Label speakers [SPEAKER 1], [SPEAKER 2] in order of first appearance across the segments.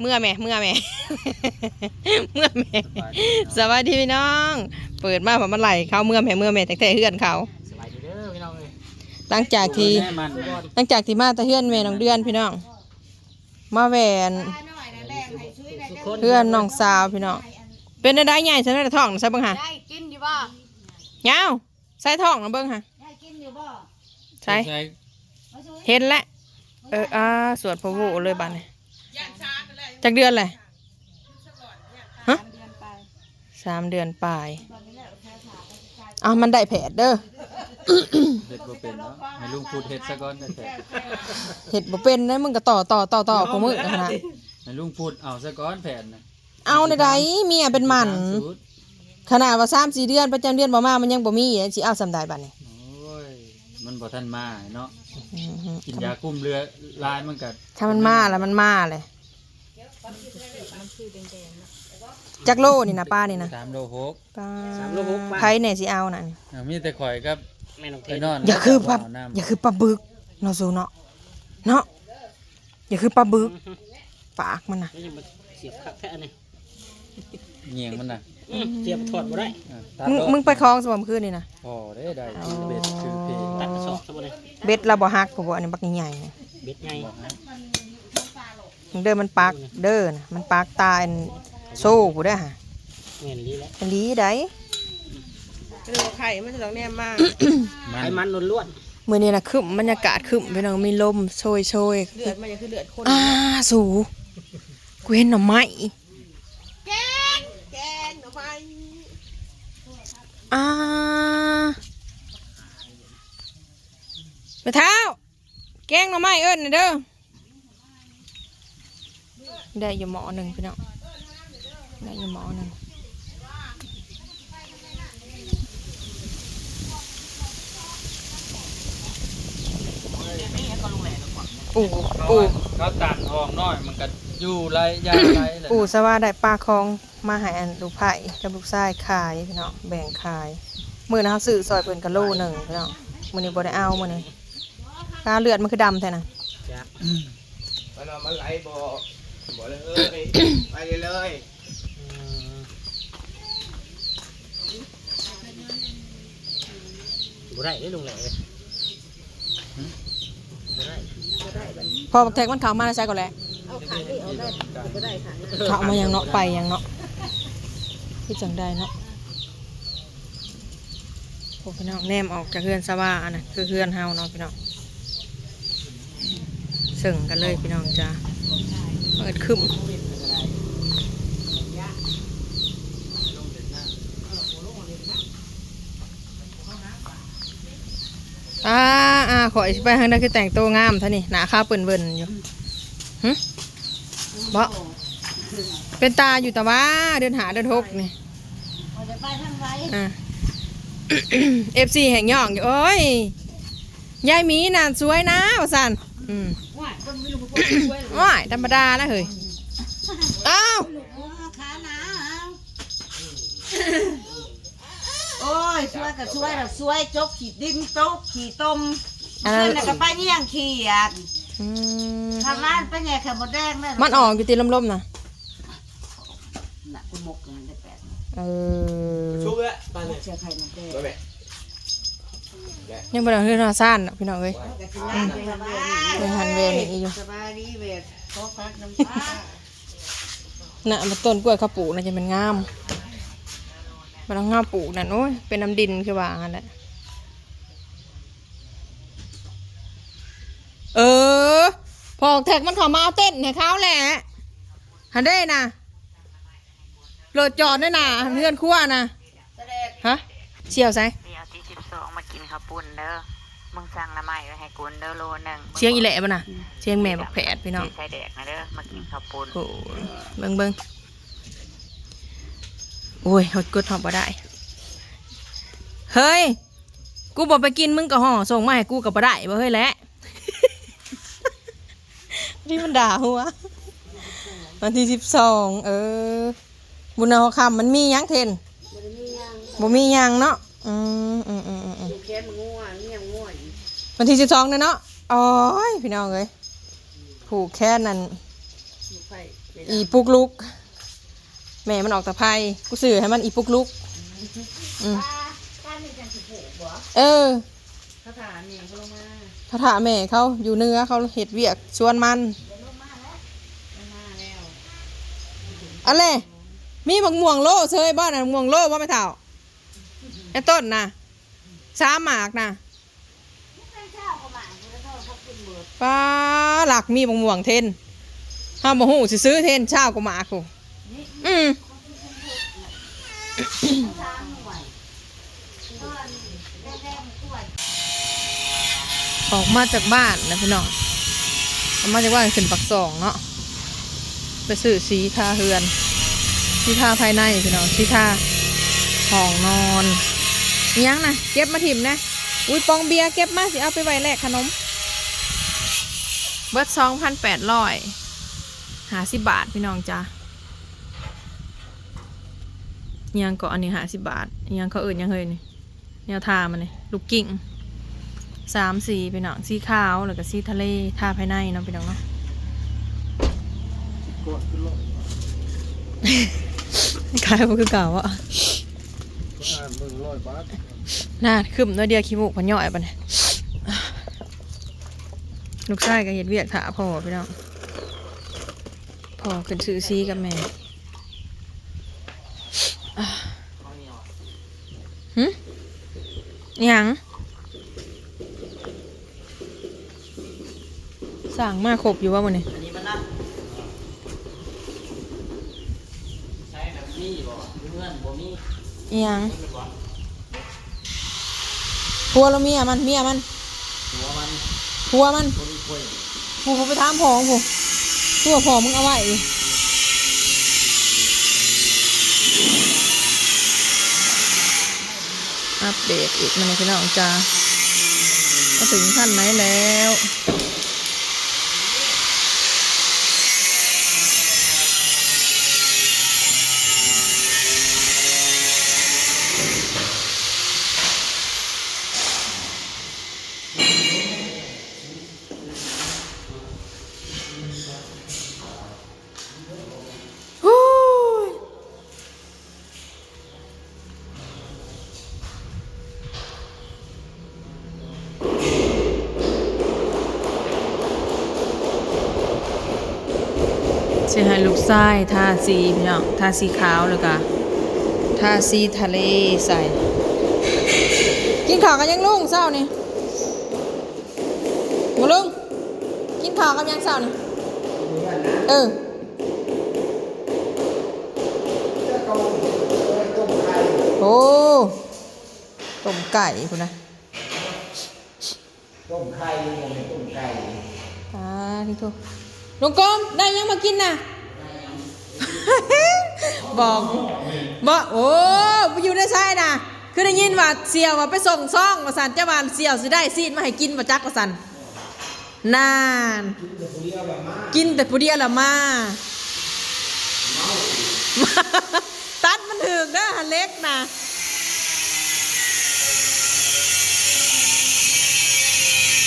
[SPEAKER 1] เมื่อแม่เมื่อแม่ เมื่อแม่สวัสดีพี่น้อง เปิดมาผมมันไหลเขาเมื่อแม่เมื่อแม่แต่แต่เฮือนเขา
[SPEAKER 2] สบายดีเด้อพี่น้องเอ้ย
[SPEAKER 1] หลังจากที่
[SPEAKER 2] แม่มัน
[SPEAKER 1] หลังจากที่มาแตะเฮือนแม่น้องเดือนพี่น้อง มาแหวน
[SPEAKER 2] ทุกคน
[SPEAKER 1] เพื่อนน้องสาวพี่น้องเป็นได้ใหญ่ฉันได้ท้องนะใช่เบิ่งฮะ
[SPEAKER 3] ได้กินอยู่บ่
[SPEAKER 1] เงาใส่ท้องนะเบิ่งฮะ
[SPEAKER 3] ได้กินอยู่บ่
[SPEAKER 1] ใช่เห็นแล้วเอออ่าสวดพระโวเลยบ้านนี้ จากเดือนอะไรฮะ
[SPEAKER 3] เดือนไป
[SPEAKER 1] สามเดือนปลายอ้าวมันได้แผดเด้อ
[SPEAKER 2] เฮ็ดบ่เป็นเนาะให้ลุงพูดเฮ็ดซะก่อนแต่
[SPEAKER 1] เห็ดบ่เป็นนะมึงก็ต่อต่อต่อต่อของมึงนะ
[SPEAKER 2] ให้ลุงพูดเอาซะก่อนแผนน่ะ
[SPEAKER 1] เอาในใดเมียเป็นหมัน
[SPEAKER 2] สูตร
[SPEAKER 1] ขนาดว่าสามสี่เดือนประจำเดือนบ่มามันยังบ่มีอะสิเอาสำได้บัดนี้
[SPEAKER 2] โอ้ยมันบ่ทันมาเนาะ
[SPEAKER 1] อือฮึ
[SPEAKER 2] กินยาคุมเรือลายมันก็
[SPEAKER 1] ถ้ามันมาแล้วมันมาเลย จักโลนี่นะป้านี่นะ
[SPEAKER 2] 3โล6
[SPEAKER 1] ป้า
[SPEAKER 4] สามโลหกบาท
[SPEAKER 1] ไผเนี่ยสิเอาน่ะนี่
[SPEAKER 2] อะมีแต่ข่อยกับ
[SPEAKER 4] แม่น้องเท
[SPEAKER 2] ไป
[SPEAKER 4] น
[SPEAKER 2] นอน
[SPEAKER 1] อย่าคือปลา
[SPEAKER 2] เน้ำ
[SPEAKER 1] อย่าคือปลาบึกเนาะสูเนาะเนาะอย่าคือปลาบึกปากมันน่ะ
[SPEAKER 4] แล้วยังมาเสียบคักแท้อันนี้
[SPEAKER 2] เหงียงมันน่ะ
[SPEAKER 4] อืมเสียบถอดบ่ได้
[SPEAKER 2] อะตัด
[SPEAKER 1] มึง
[SPEAKER 2] โลด
[SPEAKER 1] มึงไปคลองสมคืนนี่นะ
[SPEAKER 2] พอได้ได้คือเบ็ดคือเพลง
[SPEAKER 4] ตัดกระสอบซะบ่ได้
[SPEAKER 1] เบ็ดเราบ่ฮักผมบอกอันนี้บักใหญ่ๆนี่
[SPEAKER 4] เบ็ดไง
[SPEAKER 2] บอกให้
[SPEAKER 1] มึง เด้อมันปากเด้อนะมันปากตาอันโซ่กูได้อฮะ
[SPEAKER 4] แม่นลีแล้ว
[SPEAKER 1] อันนี้ได้
[SPEAKER 3] เรือไข่มันจะต้องแนมมาก
[SPEAKER 2] มั
[SPEAKER 4] ไข
[SPEAKER 2] น
[SPEAKER 4] มันล้วน
[SPEAKER 1] มื้อนี้น่ะครึ้มบรรยากาศครึ้มพี่น้องมีลมโชยโชย
[SPEAKER 3] เลือดมันจะคือเลือดคน
[SPEAKER 1] อ่าสูกูเห็นหน่อไม้
[SPEAKER 3] แกงแกงหน่อไม้
[SPEAKER 1] อ่าไปเท้าแกงหน่อไม้เอิ้นน่ะเด้อ ได้อยู่หมอหนึ่งพี่น้องได้อยู่หมอหนึ่งปู่
[SPEAKER 2] เขา
[SPEAKER 1] ปู่
[SPEAKER 2] เขาตัดทองน้อยมันก็อยู่ไรยาไรแหละ
[SPEAKER 1] ปู่สว่าได้ปลาคองมาให้อันลูกไผ่กับลูกชายขายพี่น้องแบ่งขายมื้อนะเขาซื้อซอยเพิ่นกะโลหนึ่งพี่น้องมื้อนี้บ่ได้เอามื้อนี้กาเลือดมันคือดำแท้น่ะ
[SPEAKER 4] ๆจ้ะ
[SPEAKER 5] มันเอามันไหลบ่ บ่เลยเอ้ยไปเลยเลย
[SPEAKER 4] อืมบ่ได้เด้อลุงแหล่เอ้ยบ่ได้
[SPEAKER 1] พอบักแท็กมันเข้ามาแล้วใช้ก่อนแหละ
[SPEAKER 3] เอาขาที่เอาได้ก็ได้ค่ะ
[SPEAKER 1] เข้ามายังเนาะไปยังเนาะที่จังได้เนาะโอ้พี่น้องแนมออกจากเฮือนสว่าอันน่ะคือเฮือนเฮาเนาะพี่น้องซึ่งกันเลยพี่น้องจ้า เปิดขึ้นอ่าอ่าขออีกไปทางนั้นคือแต่งตัวงามท่านี่หนาข้าวเปิ่นเบิ่นอยู่หึบ่เป็นตาอยู่แต่ว่าเดินหาเดินทกนี่
[SPEAKER 3] เราจะไปทางไร
[SPEAKER 1] อ่าเอฟซีแห่งย่องอยู่โอ้ยยายมีน่ะสวยนะว่าสันอืม
[SPEAKER 3] ว่าคนไม่รู้ว่าคนช่วย
[SPEAKER 1] ว้ายธรรมดาแล้วเฮ้ยอ้าว
[SPEAKER 3] ขาหนาโอ้ยช่วยก็ช่วยเราช่วยจกขี่ดินโต๊ะขี่ต้ม
[SPEAKER 1] อัน
[SPEAKER 3] เพื่
[SPEAKER 1] นั้
[SPEAKER 3] อนนน่ะก็ไปเยี่ยงขี่อะ
[SPEAKER 1] อืม
[SPEAKER 3] ทำร้านไปไงไข่มดแดงนั่น
[SPEAKER 1] มันออกอยู่ตีลมๆนะ
[SPEAKER 3] น่ะกูหมกเงินได้แปด
[SPEAKER 1] เออ
[SPEAKER 5] ชุบแล้วไปเลย
[SPEAKER 3] เชื่อไข่มดแดง
[SPEAKER 5] ไปแม่
[SPEAKER 1] ยังบ่ได้เฮือนซ่านน่ะพี่น้องเอ้ย
[SPEAKER 3] ก็สิงานไปทำงาน
[SPEAKER 1] ยังหันเวรนี่อยู่
[SPEAKER 3] สบายดีเวทขอพักน้ำตา
[SPEAKER 1] น่ะมันต้นกล้วยข้าวปลูกน่ะจะเป็นงามมันต้องงามปลูกนั่นโอ้ยเป็นน้ำดินคือว่างั้นแหละเออ พอแท็กมันเข้ามาเอาเต้นให้เขาแหละหันได้นะโหลดจอดได้นะเพื่อนครั่วนะฮะเชี่ยวใส่
[SPEAKER 6] กินข้าวปุ้นเด้อมึงสั่งน้ำใหม่ไว้ให้กุนเด้อโลหนึ่ง
[SPEAKER 1] เชียงอีแหละป่ะนะเชียงแม่บักแผดพี่น้อง
[SPEAKER 6] ใส่แดกนะเด้อมากินข้าวปุ้น
[SPEAKER 1] โอ้ยเบิ่งเบิ่งโอ้ยหดกดหอบบ่ได้ เฮ้ย กูบอกไปกินมึงก็ห่อส่งมาให้กูกับบ่ได้บ่เฮ้ยแหละ นี่มันด่าหัววันที่สิบสองเออ บุญเอาคำมันมีหยังเทนบ่มีหยังเนาะอืมอืมอืมอืมอืม
[SPEAKER 3] แค่มันง่วงเงียบง่วง
[SPEAKER 1] วันที่สิบสองเนาะโอ้ยพี่น้องเอ้ยผูกแค่นั้น
[SPEAKER 3] ไฟ
[SPEAKER 1] อีปุกลุก แม่มันออกตะไคร่กูสื่อให้มันอีปุกลุกอืม
[SPEAKER 3] การนี่จังสิปลูกบ่
[SPEAKER 1] เออ
[SPEAKER 3] คาถาเนี่ยลงมา
[SPEAKER 1] พระถาแม่เขาอยู่เหนื้อเขาเห็ดเวียกชวนมัน
[SPEAKER 3] ลงมาแล้ว
[SPEAKER 1] อะไรมีบักม่วงโลเชยบ้านน่ะบักม่วงโลว่าไม่เท่าไอ้ต้นนะสามหมากนะ ป้าหลักมีบักม่วงเทนห้ามมาหูสิซื้อเทนเช้าก็มากกูอืมออกมาจากบ้านนะพี่น้องออกมาจากบ้านขึ้นปักสองเนาะไปซื้อสีทาเฮือนสีทาภายในพี่น้องสีทาห้องนอนยังนะเก็บมาถิ่มนะอุ้ยปองเบียร์เก็บมาสิเอาไปไว้แลกขนม เบิดสองพันแปดร้อยหาสิบบาทพี่น้องจ้ายังก็อันนี้หาสิบบาทยังเขาเอื่นยังเฮยนี่แนวทามันนี่ลูกกิ่งสามสีพี่น้องสีขาวแล้วก็สีทะเลทาภายในเนาะพี่น้องเนาะขายมันคือเก่าอะ
[SPEAKER 5] อ่านมึงร้อยบาท
[SPEAKER 1] น่าขึ้นน้อยเดียวขี้มูกพอย่อยปะเนี่ย ลูกชายก็เห็ดเวียกถาพ่อพี่น้องพ่อขึ้นซื้อซีกับแม่หึอิหยังสั่งมาครบอยู่ว่ามันนี่
[SPEAKER 4] อันนี้มันนะใช้แบบนี้บ่เงื่อนบ่มี
[SPEAKER 1] ยังพัวเราเมียมันเมียมัน
[SPEAKER 4] หัวมัน
[SPEAKER 1] พัวมัน
[SPEAKER 4] บ่มี
[SPEAKER 1] ผูผมไปถามผองผมตัวผอมึงเอาไว้อัปเดตอีกมันในพี่น้องจ้ามาถึงขั้นไหนแล้ว ฮู้ย สิให้ลูกชายทาสีพี่น้องทาสีขาวแล้วก็ทาสีทะเลใส่ กินข้าวกันยังลุงเศร้านี่มาลุงกินข้าวกันยังเศร้านี่เออโอ้ต้มไก่คุณนะ
[SPEAKER 5] ต้มไข่ยังไม่ต้มไก่
[SPEAKER 1] อ่าที่ทุก ลุงกอมได้ยังมากินน่ะ บอกบอกโอ้ไปอยู่ในชายน่ะ คือได้ยินว่าเสี่ยวว่าไปส่งซ่องว่าสันเจ้าบ้านเสี่ยวสิได้ซีดมาให้กินมาจักว่าสันนาน กินแต่ผู้เดียวละมาตัดมันถึงนะหันเล็กนะ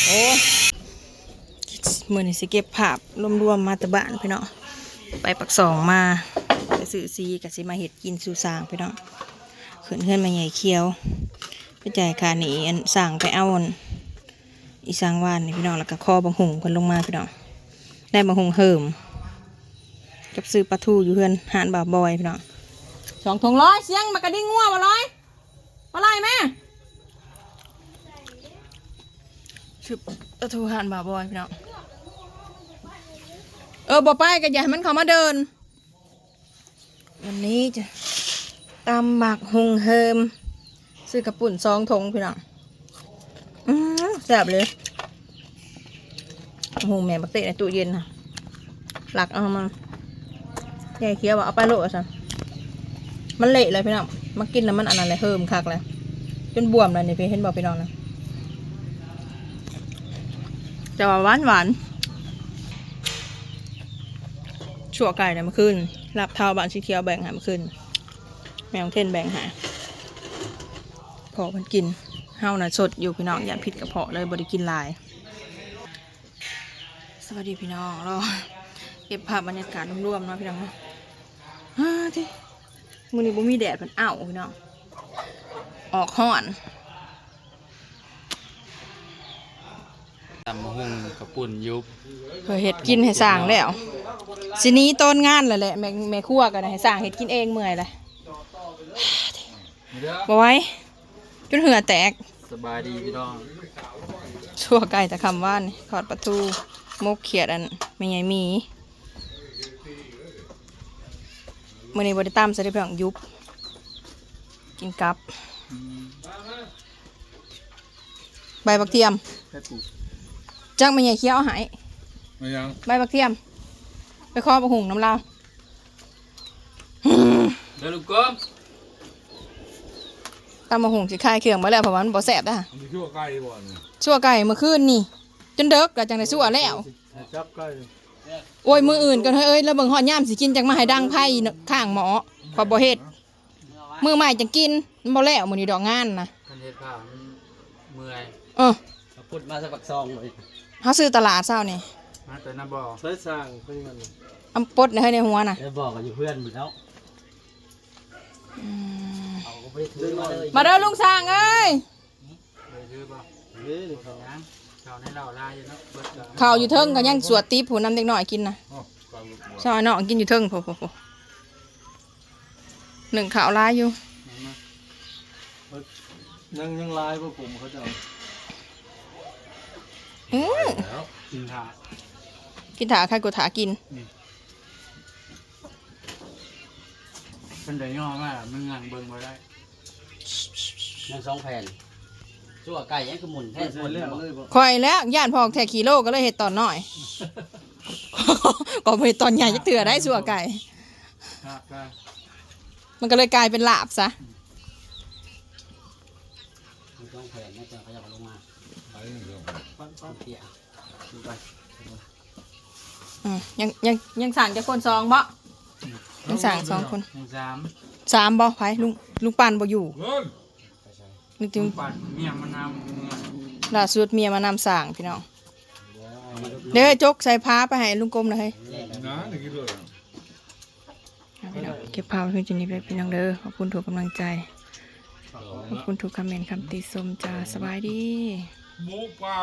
[SPEAKER 1] โอ้ มือนี่สิเก็บภาพรวมๆมาตะบ้านพี่เน้องไปปักสองมาไปสื่อซีกับสิมาเห็ดกินสู่สางพี่เน้องขึ้นเพื่อนมาใหญ่เคี้ยวไปจ่ายคาหนีอันสั่งไปเอาอันอีสางวานนี่พี่น้องแล้วก็คอบังหงกันลงมาพี่น้องได้บังหงเหิมกับซื้อปลาทูอยู่เพื่อนหานบ่าวบอยพี่น้องสองถงร้อยเสียงมากระดิ่งงัวมาร้อยมาไล่แม่ชุบประตูหันบ่าบอยพี่น้อง ออบ่ไปก็อย่าให้มันเข้ามาเดิน วันนี้จะตำหมักหุงเฮิม ซื้อกระปุ่นซองทงพี่น้องอือแซ่บเลยหุงแม่บักเตะในตู้เย็นนะหลักเอามาแย่เคี้ยวเอาไปโลดซะมันเละเลยพี่น้องมากินแล้วมันอันนั้นเลยเฮิมคักเลยจนบวมเลยนี่พี่เห็นบอกพี่น้องนะแต่ว่าหวานหวาน ชั่วไก่เนี่ยมาขึ้นรับเท้าบานสีเขียวแบ่งหามาขึ้น แมวเท่นแบ่งหาพอมันกินเฮาน่ะสดอยู่พี่น้องอย่าผิดกระเพาะเลยบริกินลาย สวัสดีพี่น้องเราก็บภาพบรรยากาศรวมๆเนาะพี่น้องเนาะฮ่าที่มือนี้บ่มีแดดมันอ้าวพี่น้องออกฮ้อน
[SPEAKER 2] ตำมะฮุงกับปุ่นยุบ
[SPEAKER 1] เพื่อเฮ็ดกินให้สร้างแล้วสิหนี้ต้นงานแล้วแหละแม่แม่ครัวก็ได้ให้สร้างเฮ็ดกินเองเมื่อยเลย
[SPEAKER 2] เด้อ
[SPEAKER 1] บ่ไหว้จนเหือแตก
[SPEAKER 2] สบายดีพี่น้อง
[SPEAKER 1] ชั่วไก่แต่คำว่านขอดประตูมกเขียดอันไม่ไงมีมื่อนี้บริตามใส่ได้เพียงยุบ กินกับ ใบบักเทียม
[SPEAKER 2] แค่ปลูก
[SPEAKER 1] จักไม่ไงเคี้ยวเอาใหาย
[SPEAKER 2] ไม่ยัง
[SPEAKER 1] ใบบักเทียม ไปคอประหุงน้ำลาว
[SPEAKER 2] เด้อลูกก้ม
[SPEAKER 1] ตามมาหุงสิคายเครื่องมาแล้วเพราะว่ามันบ่แสบนะ
[SPEAKER 5] มีชั่วใกล้บ่เนี่ย
[SPEAKER 1] ชั่วไก่เมื่อคืนนี่ จนเด็กแล้วจังได้ชั่วแล้ว
[SPEAKER 5] จับใกล้
[SPEAKER 1] โอ้ยมืออื่นกันเฮ้ยเอ้ยแล้วเบิ่งหอดย่ามสิกินจังมาให้ดังไพ่ข้างหมอขอบ่เฮ็ดมือใหม่จังกินมันบ่แล้วมื้อนี้ดอกงานนะ
[SPEAKER 2] คันเฮ็ดผ้ามันเมื่อย
[SPEAKER 1] เออ
[SPEAKER 4] เอาพุดมาสักปักซองเลย
[SPEAKER 1] เฮาซื้อตลาดเช้านี่
[SPEAKER 2] มาแต่น้ำบ่อ
[SPEAKER 5] ใช้สร้างเพิ่งมัน
[SPEAKER 1] อำปดในเฮ้ยในหัวน่ะ
[SPEAKER 4] เดี๋ยวบอกกับอยู่เพื่อนหมดแล้วเอาก็ไปถือมาเลย
[SPEAKER 1] มาเด้อลุงสร้างเอ้ย
[SPEAKER 2] ไปซื้อบ่
[SPEAKER 5] เฮ้ยนี่เขา
[SPEAKER 2] ยังเขาในเราลายอยู่เนาะเบิดแล้ว
[SPEAKER 1] ข้าวอยู่เทิงก็ยังสวดตีผู้นำเด็กน้อยกินนะ
[SPEAKER 5] อ๋อฟังลูกบัว
[SPEAKER 1] ชาวน้องกินอยู่เทิงโผล่หนึ่งข้าวลายอยู่
[SPEAKER 5] ยังยังลายพวกผมเขาจะเอา
[SPEAKER 1] อื้อ
[SPEAKER 2] กินถา
[SPEAKER 1] กินถาใครกูถากิน
[SPEAKER 2] เป็นได้ย่อมากมันงังเบิ่งบ่ได้
[SPEAKER 4] ยังสองแผ่นชั่วไก่ยังคือหมุนแท่
[SPEAKER 5] ใช้
[SPEAKER 4] หมุน
[SPEAKER 5] เรื่อง
[SPEAKER 4] บ่
[SPEAKER 5] เลยบ่
[SPEAKER 1] คอยแล้วย่านพอกแทกขีโลก็เลยเห็ดตอนน้อย ก็ไปตอนใหญ่จักเถื่อได้สัวไก่
[SPEAKER 2] ครับก็
[SPEAKER 1] มันก็เลยกลายเป็นลาบซะ
[SPEAKER 4] ยังสองแผ่นนะจ๊ะเขาจะเอาลงมา
[SPEAKER 5] ไปเรื่อง
[SPEAKER 4] ปั้นปั้นเตี้ยดูไป
[SPEAKER 1] อืมยังยังยังสั่งจะคนสองบ่ ยังสั่งสองคน
[SPEAKER 2] ยังสาม
[SPEAKER 1] สามบ่ไผลุงลุงปานบ่อยู่
[SPEAKER 5] เงิน
[SPEAKER 1] นึกถึง
[SPEAKER 2] ปั่นเมียมันนำเงิน
[SPEAKER 1] ล่าสุดเมียมานำสั่งพี่น้อง
[SPEAKER 4] เดี๋ยวเอามาดู
[SPEAKER 1] เด้อจกใส่ผ้าไปให้ลุงกลมหน่อยเฮ้ย
[SPEAKER 5] นะนี่กี่ด้วย
[SPEAKER 1] เอาพี่น้องเก็บภาพไว้เพียงจุดนี้เลยพี่น้องเด้อขอบคุณทุกกำลังใจ ขอบคุณทุกคอมเมนต์คำติชมจ้าสบายดี
[SPEAKER 5] หมูปลา